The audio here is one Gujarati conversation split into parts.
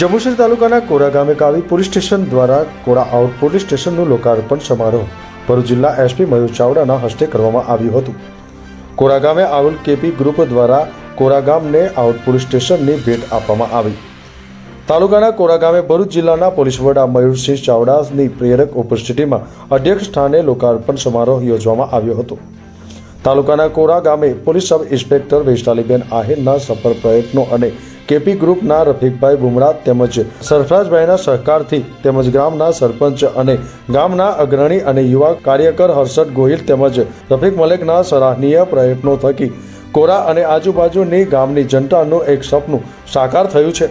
જંબુસર તાલુકાના કોરા ગામે કાવી પોલીસ સ્ટેશન દ્વારા કોરા આઉટ પોલીસ સ્ટેશનનું લોકાર્પણ સમારોહ ભરૂચ જિલ્લા એસપી મયુર ચાવડાના હસ્તે કરવામાં આવ્યું હતું. કોરા ગામે આવેલ કેપી ગ્રુપ દ્વારા કોરા ગામને આઉટ પોલીસ સ્ટેશનની ભેટ આપવામાં આવી. તાલુકાના કોરા ગામે ભરૂચ જિલ્લાના પોલીસ વડા મયુરસિંહ ચાવડાની પ્રેરક ઉપસ્થિતિમાં અધ્યક્ષ સ્થાને લોકાર્પણ સમારોહ યોજવામાં આવ્યો હતો. તાલુકાના કોરા ગામે પોલીસ સબ ઇન્સ્પેક્ટર વૈશાલીબેન આહિરના સફળ પ્રયત્નો અને કેપી ગ્રુપના રફીકભાઈ બુમરા તેમજ સરફરાજભાઈના સહકારથી તેમજ ગામના સરપંચ અને ગામના અગ્રણી અને યુવા કાર્યકર હર્ષદ ગોહિલ તેમજ રફીક મલેકના સરાહનીય પ્રયત્નો થકી કોરા અને આજુબાજુની ગામની જનતાનું એક સપનું સાકાર થયું છે.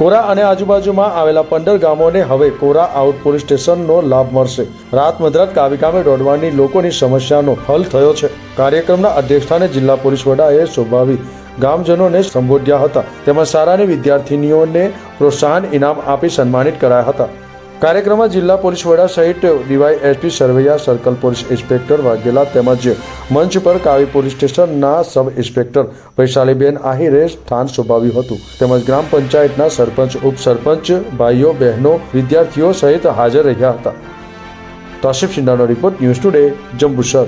કોરા અને આજુબાજુમાં આવેલા પંદર ગામોને હવે કોરા આઉટ પોલીસ સ્ટેશનનો લાભ મળશે. રાત મધરાત કાવિકામે દોડવાની લોકોની સમસ્યાનો હલ થયો છે. કાર્યક્રમના અધ્યક્ષસ્થાને જિલ્લા પોલીસ વડાએ શોભાવી ગામજનોને સંબોધ્યા હતા. તેમજ શાળાની વિદ્યાર્થીનીઓને પ્રોત્સાહન, ઇનામ આપી સન્માનિત કરાયા હતા. કાર્યક્રમમાં જિલ્લા પોલીસ વડા સહિત DY SP Sarvaiya, circle police inspector Vaghela તેમજ મંચ પર કાવી પોલીસ સ્ટેશનના સબ ઇન્સ્પેક્ટર વૈશાલીબેન આહિરે સ્થાન શોભાવ્યું હતું. તેમજ ગ્રામ પંચાયતના સરપંચ, ઉપસરપંચ, ભાઈઓ, બહેનો, વિદ્યાર્થીઓ સહિત હાજર રહ્યા હતા. તોશિફ સિંડાનો રિપોર્ટ ન્યૂઝ ટુડે, જંબુસર.